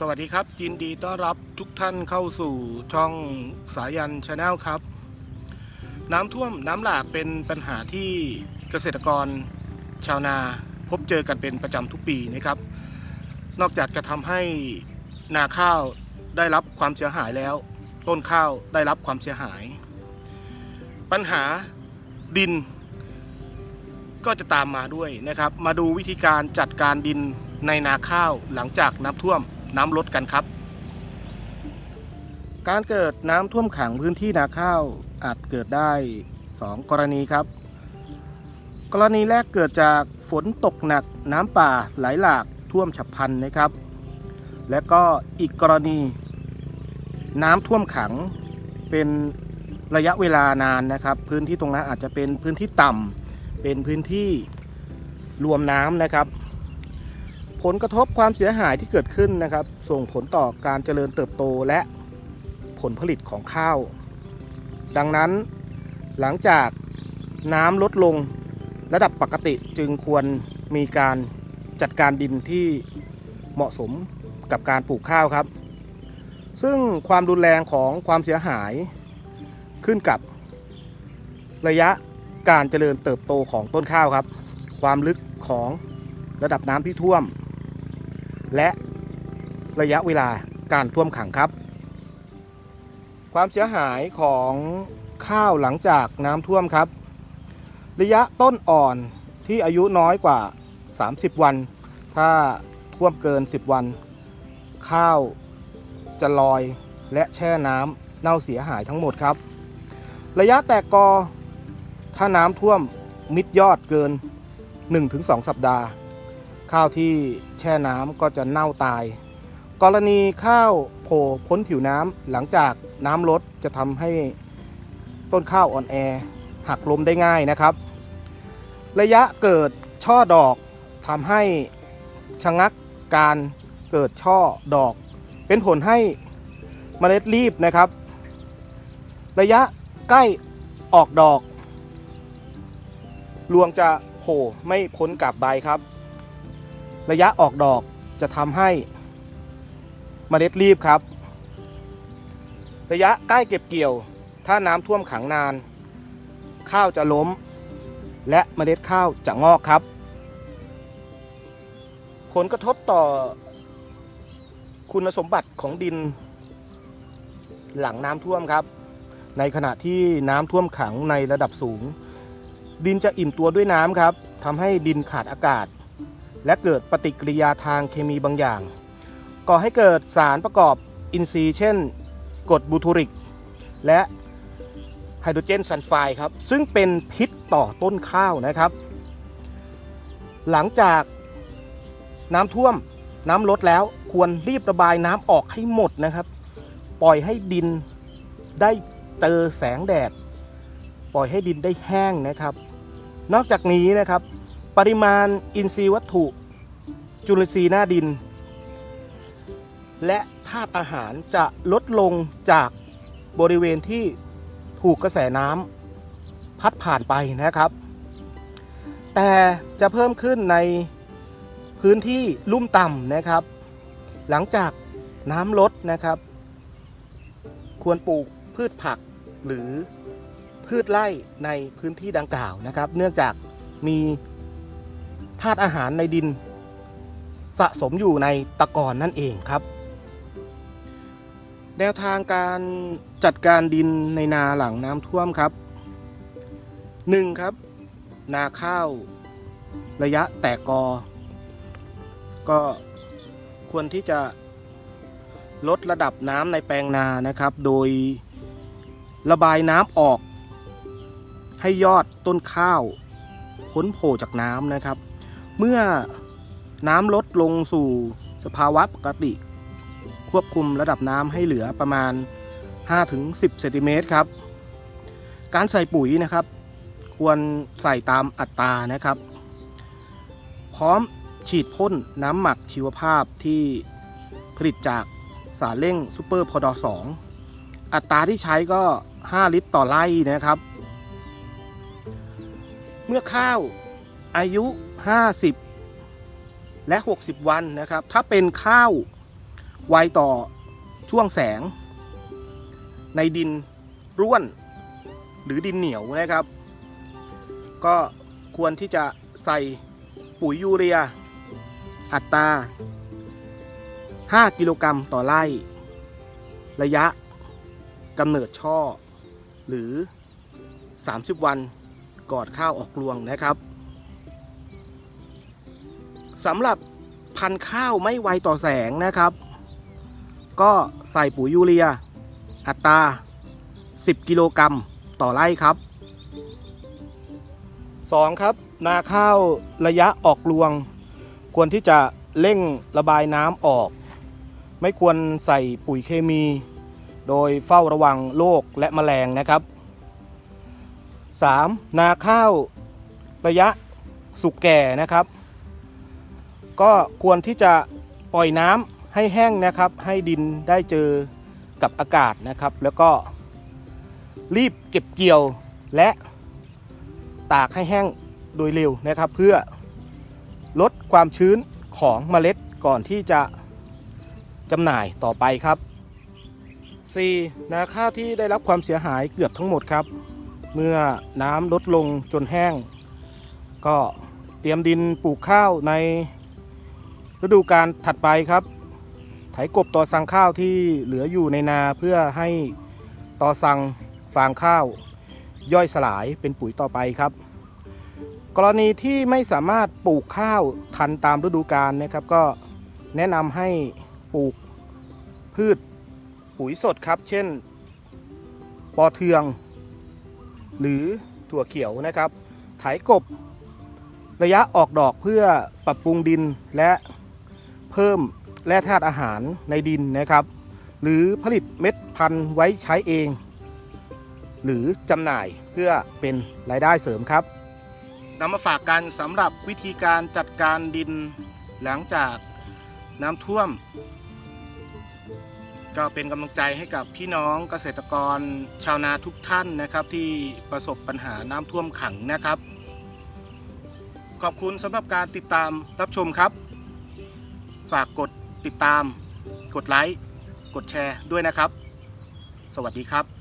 สวัสดีครับยินดีต้อนรับทุกท่านเข้าสู่ช่องสายันชาแนลครับ น้ำท่วมน้ำหลากเป็นปัญหาที่เกษตรกรชาวนาพบเจอกันเป็นประจำทุกปีนะครับ นอกจากจะทำให้นาข้าวได้รับความเสียหายแล้ว ต้นข้าวได้รับความเสียหาย ปัญหาดิน ก็จะตามมาด้วยนะครับ มาดูวิธีการจัดการดินในนาข้าวหลังจากน้ำท่วม น้ำลดกันครับ การเกิดน้ำท่วมขังพื้นที่นาข้าวอาจเกิดได้ 2 กรณีครับ กรณีแรกเกิดจากฝนตกหนักน้ำป่าไหลหลากท่วมฉับพลันนะครับ และก็อีกกรณี น้ำท่วมขังเป็นระยะเวลานานนะครับ พื้นที่ตรงนั้นอาจจะเป็นพื้นที่ต่ำเป็นพื้นที่รวมน้ำนะครับ ผลกระทบความเสียหายที่เกิดขึ้นนะครับ ส่งผลต่อการเจริญเติบโตและผลผลิตของข้าว ดังนั้นหลังจากน้ำลดลงระดับปกติจึงควรมีการจัดการดินที่เหมาะสมกับการปลูกข้าวครับ ซึ่งความรุนแรงของความเสียหายขึ้นกับระยะการเจริญเติบโตของต้นข้าวครับ ความลึกของระดับน้ำที่ท่วม และระยะเวลาการท่วมขังครับ ความเสียหายของข้าวหลังจากน้ำท่วมครับ ระยะต้นอ่อนที่อายุน้อยกว่า 30 วัน ถ้าท่วมเกิน 10 วัน ข้าวจะลอยและแช่น้ำเน่าเสียหายทั้งหมดครับ ระยะแตกกอถ้าน้ำท่วมมิดยอดเกิน 1-2 สัปดาห์ ข้าวที่แช่น้ำก็จะเน่าตาย กรณีข้าวโผล่พ้นผิวน้ำหลังจากน้ำลดจะทำให้ต้นข้าวอ่อนแอหักล้มได้ง่ายนะครับ ระยะเกิดช่อดอกทำให้ชะงักการเกิดช่อดอก เป็นผลให้เมล็ดรีบนะครับ ระยะใกล้ออกดอก รวงจะโผล่ไม่พ้นกับใบครับ ระยะออกดอกจะทำให้เมล็ดรีบครับ ระยะใกล้เก็บเกี่ยว ถ้าน้ำท่วมขังนาน ข้าวจะล้ม และเมล็ดข้าวจะงอกครับ ผลกระทบต่อคุณสมบัติของดิน หลังน้ำท่วมครับ ในขณะที่น้ำท่วมขังในระดับสูง ดินจะอิ่มตัวด้วยน้ำครับทำให้ดินขาดอากาศ และเกิดปฏิกิริยาทางเคมีบางอย่าง ก่อให้เกิดสารประกอบอินทรีย์ เช่นกรดบูทูริก และไฮโดรเจนซัลไฟด์ครับ ซึ่งเป็นพิษต่อต้นข้าวนะครับ หลังจากน้ำท่วมน้ำลดแล้วควรรีบระบายน้ำออกให้หมดนะครับ ปล่อยให้ดินได้เจอแสงแดด ปล่อยให้ดินได้แห้งนะครับ นอกจากนี้นะครับ ปริมาณอินทรีย์วัตถุ จุลินทรีย์หน้าดิน และธาตุอาหารจะลดลงจากบริเวณที่ถูกกระแสน้ำพัดผ่านไปนะครับ แต่จะเพิ่มขึ้นในพื้นที่ลุ่มต่ำนะครับ หลังจากน้ำลดนะครับ ควรปลูกพืชผักหรือพืชไร่ในพื้นที่ดังกล่าวนะครับ เนื่องจากมี ธาตุอาหารในดิน สะสมอยู่ในตะกอนนั่นเองครับ แนวทางการจัดการดินในนาหลังน้ำท่วมครับ 1. ครับ นาข้าว ระยะแตกกอ ก็ควรที่จะลดระดับน้ำในแปลงนานะครับ โดยระบายน้ำออกให้ยอดต้นข้าวพ้นโผล่จากน้ำนะครับ เมื่อน้ำลดลงสู่สภาวะปกติ ควบคุมระดับน้ำให้เหลือประมาณ 5-10เซนติเมตรครับ การใส่ปุ๋ยนะครับ ควรใส่ตามอัตรานะครับ พร้อมฉีดพ่นน้ำหมักชีวภาพที่ผลิตจากสารเร่งซูเปอร์พอดอ2อัตราที่ใช้ก็ 5 ลิตรต่อไร่นะครับ เมื่อข้าว อายุ 50 และ 60 วันนะครับ ถ้าเป็นข้าวไวต่อช่วงแสง ในดินร่วนหรือดินเหนียวนะครับ ก็ควรที่จะใส่ปุ๋ยยูเรีย อัตรา 5 กิโลกรัมต่อไร่ ระยะกำเนิดช่อ หรือ 30 วันกอดข้าวออกรวงนะครับ สำหรับพันธุ์ข้าวไม่ไวต่อแสงนะครับ ก็ใส่ปุ๋ยยูเรีย อัตรา 10 กิโลกรัมต่อไร่ครับ 2. ครับ นาข้าวระยะออกรวง ควรที่จะเร่งระบายน้ำออก ไม่ควรใส่ปุ๋ยเคมี โดยเฝ้าระวังโรคและแมลงนะครับ 3. นาข้าวระยะสุกแก่นะครับ ก็ควรที่จะปล่อยน้ำให้แห้งนะครับ ให้ดินได้เจอกับอากาศนะครับ แล้วก็รีบเก็บเกี่ยวและตากให้แห้งโดยเร็วนะครับ เพื่อลดความชื้นของเมล็ดก่อนที่จะจำหน่ายต่อไปครับ 4. นาข้าวที่ได้รับความเสียหายเกือบทั้งหมดครับ เมื่อน้ำลดลงจนแห้ง ก็เตรียมดินปลูกข้าวใน ฤดูการถัดไปครับ ไถกบต่อสังข้าวที่เหลืออยู่ในนาเพื่อให้ต่อสังฟางข้าว ย่อยสลายเป็นปุ๋ยต่อไปครับ กรณีที่ไม่สามารถปลูกข้าวทันตามฤดูกาลนะครับ ก็แนะนำให้ปลูกพืชปุ๋ยสดครับ เช่น ปอเทือง หรือถั่วเขียวนะครับไถกบระยะออกดอกเพื่อปรับปรุงดินและ เพิ่มแร่ธาตุอาหารในดินนะครับ หรือผลิตเม็ดพันธุ์ไว้ใช้เอง หรือจำหน่ายเพื่อเป็นรายได้เสริมครับนำมาฝากกันสำหรับวิธีการจัดการดินหลังจากน้ำท่วม ก็เป็นกำลังใจให้กับพี่น้องเกษตรกรชาวนาทุกท่านนะครับ ที่ประสบปัญหาน้ำท่วมขังนะครับ ขอบคุณสำหรับการติดตามรับชมครับ ฝากกดติดตาม กดไลค์ กดแชร์ด้วยนะครับ สวัสดีครับ